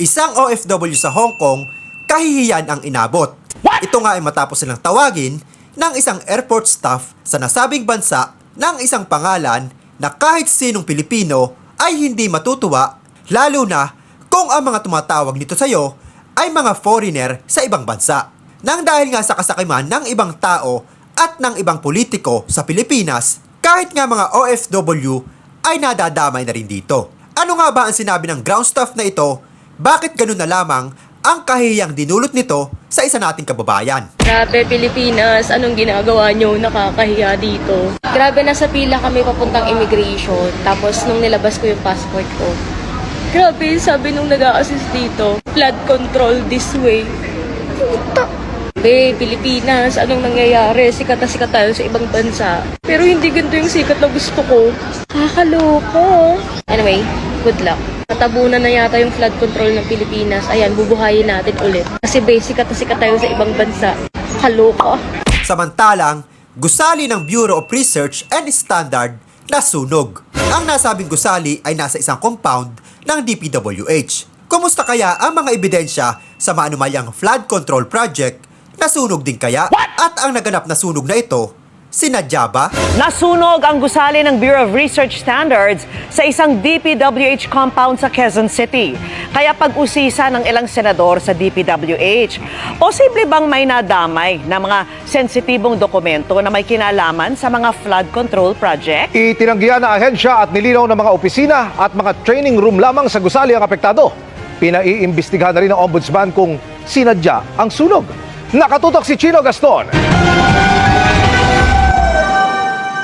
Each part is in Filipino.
Isang OFW sa Hong Kong, kahihiyan ang inabot. Ito nga ay matapos silang tawagin ng isang airport staff sa nasabing bansa ng isang pangalan na kahit sinong Pilipino ay hindi matutuwa, lalo na kung ang mga tumatawag nito sa'yo ay mga foreigner sa ibang bansa. Nang dahil nga sa kasakiman ng ibang tao at ng ibang politiko sa Pilipinas, kahit nga mga OFW ay nadadamay na rin dito. Ano nga ba ang sinabi ng ground staff na ito? Bakit ganun na lamang ang kahiyang dinulot nito sa isa nating kababayan? Grabe, Pilipinas, anong ginagawa nyo? Nakakahiya dito. Grabe, nasa pila kami papuntang immigration. Tapos, nung nilabas ko yung passport ko, grabe, sabi nung nag assist dito, flood control this way. Be, Pilipinas, anong nangyayari? Sikat na sikat tayo sa ibang bansa. Pero hindi ganito yung sikat na gusto ko. Kakaloko. Anyway, good luck. Natabunan na yata yung flood control ng Pilipinas. Ayan, bubuhayin natin ulit. Kasi basic at sikat tayo sa ibang bansa. Kaloka. Samantalang, gusali ng Bureau of Research and Standard na sunog. Ang nasabing gusali ay nasa isang compound ng DPWH. Kumusta kaya ang mga ebidensya sa maanumalyang flood control project? Nasunog din kaya? At ang naganap na sunog na ito, sinadya ba? Nasunog ang gusali ng Bureau of Research Standards sa isang DPWH compound sa Quezon City. Kaya pag-usisa ng ilang senador sa DPWH, posible bang may nadamay na mga sensitibong dokumento na may kinalaman sa mga flood control project? Itinanggihan ng ahensya at nilinaw ng mga opisina at mga training room lamang sa gusali ang apektado. Pinaiimbestigahan na rin ng ombudsman kung sinadya ang sunog. Nakatutok si Chino Gaston.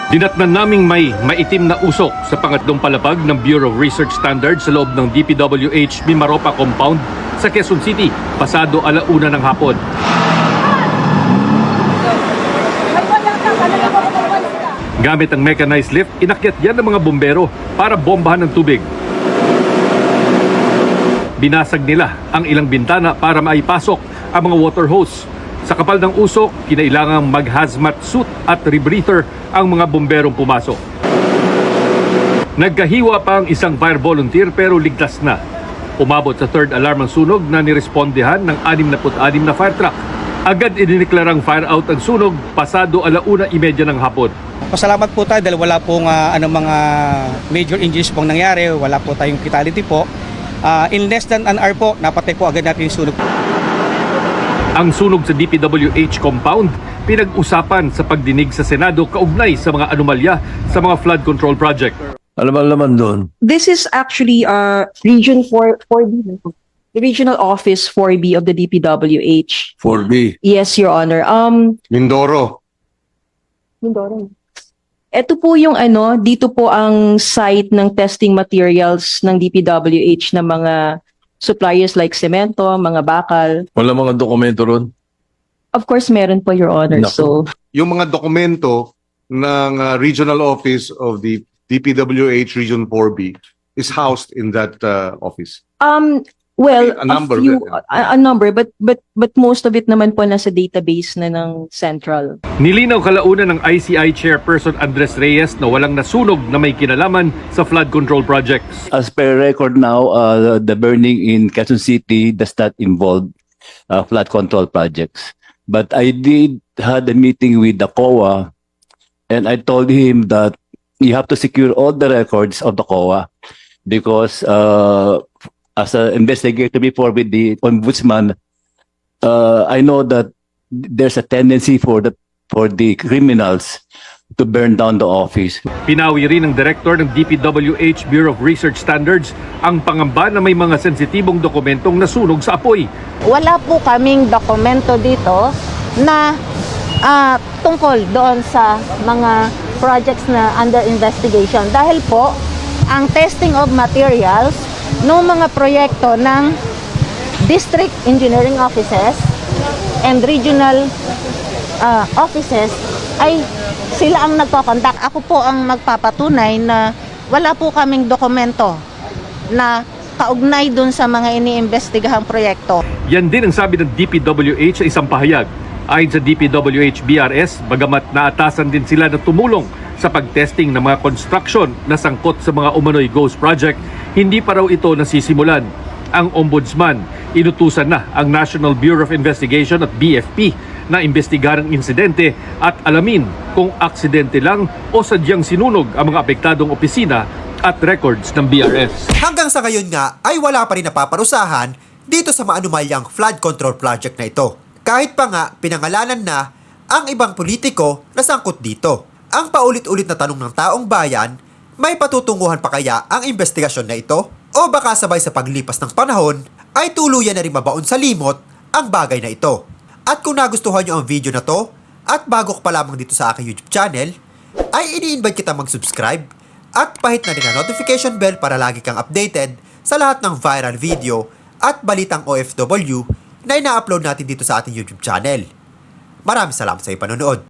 Dinatnan naming may maitim na usok sa pangatlong palapag ng Bureau of Research Standards sa loob ng DPWH Mimaropa Compound sa Quezon City pasado alauna ng hapon. Gamit ang mechanized lift, inakyat yan ng mga bombero para bombahan ng tubig. Binasag nila ang ilang bintana para maipasok ang mga water hose. Sa kapal ng usok, kinailangang mag-hazmat suit at rebreather ang mga bomberong pumasok. Nagkahiwa pa ang isang fire volunteer pero ligtas na. Umabot sa third alarm ang sunog na nirespondehan ng 66 na fire truck. Agad idiniklarang fire out ang sunog pasado alauna imedya ng hapon. Pasalamat po tayo dahil wala pong ah, ano, mga major injuries pong nangyari, wala po tayong fatality po. Ah, in less than an hour po, napatay po agad natin yung sunog. Ang sunog sa DPWH compound pinag-usapan sa pagdinig sa Senado kaugnay sa mga anomalya sa mga flood control project. Ano ba laman doon? This is actually uh, Region 4, 4B. The Regional Office 4B of the DPWH. 4B. Yes, Your Honor. Um, Mindoro. Mindoro. Ito po yung ano, dito po ang site ng testing materials ng DPWH ng mga suppliers like semento, mga bakal. Wala mga dokumento ron. Of course, meron po, Your Honor. Naku. So, yung mga dokumento ng uh, regional office of the DPWH Region 4B is housed in that uh, office. um, well, A number, few, yeah. a, a number, but but but most of it naman po nasa database na ng central. Nilinaw kalauna ng ICI Chairperson Andres Reyes na walang nasunog na may kinalaman sa flood control projects. As per record now, uh, the burning in Quezon City does not involve uh, flood control projects. But I did had a meeting with the COA and I told him that you have to secure all the records of the COA because uh, as an investigator before with the ombudsman, uh, I know that there's a tendency for the for the criminals to burn down the office. Pinawi rin ng Director ng DPWH Bureau of Research Standards ang pangamba na may mga sensitibong dokumentong nasunog sa apoy. wala po kaming dokumento dito na ah, tungkol doon sa mga projects na under investigation. Dahil po, ang testing of materials ng mga proyekto ng district engineering offices and regional ah, offices ay sila ang nagkocontact. Ako po ang magpapatunay na wala po kaming dokumento na kaugnay dun sa mga iniimbestigahang proyekto. Yan din ang sabi ng DPWH sa isang pahayag. Ayon sa DPWH BRS, bagamat naatasan din sila na tumulong sa pagtesting ng mga construction na sangkot sa mga umano'y ghost project, hindi pa raw ito nasisimulan. ang ombudsman. Inutusan na ang National Bureau of Investigation at BFP na imbestigahan ang insidente at alamin kung aksidente lang o sadyang sinunog ang mga apektadong opisina at records ng BRS. Hanggang sa ngayon nga ay wala pa rin napaparusahan dito sa maanumalyang flood control project na ito. Kahit pa nga pinangalanan na ang ibang politiko na sangkot dito. Ang paulit-ulit na tanong ng taong bayan, may patutunguhan pa kaya ang investigasyon na ito? O baka sabay sa paglipas ng panahon ay tuluyan na rin mabaon sa limot ang bagay na ito. At kung nagustuhan nyo ang video na to, at bago ka pa lamang dito sa aking YouTube channel, ay ini-invite kita mag-subscribe at pahit na rin ang notification bell para lagi kang updated sa lahat ng viral video at balitang OFW na ina-upload natin dito sa ating YouTube channel. Maraming salamat sa ipanonood.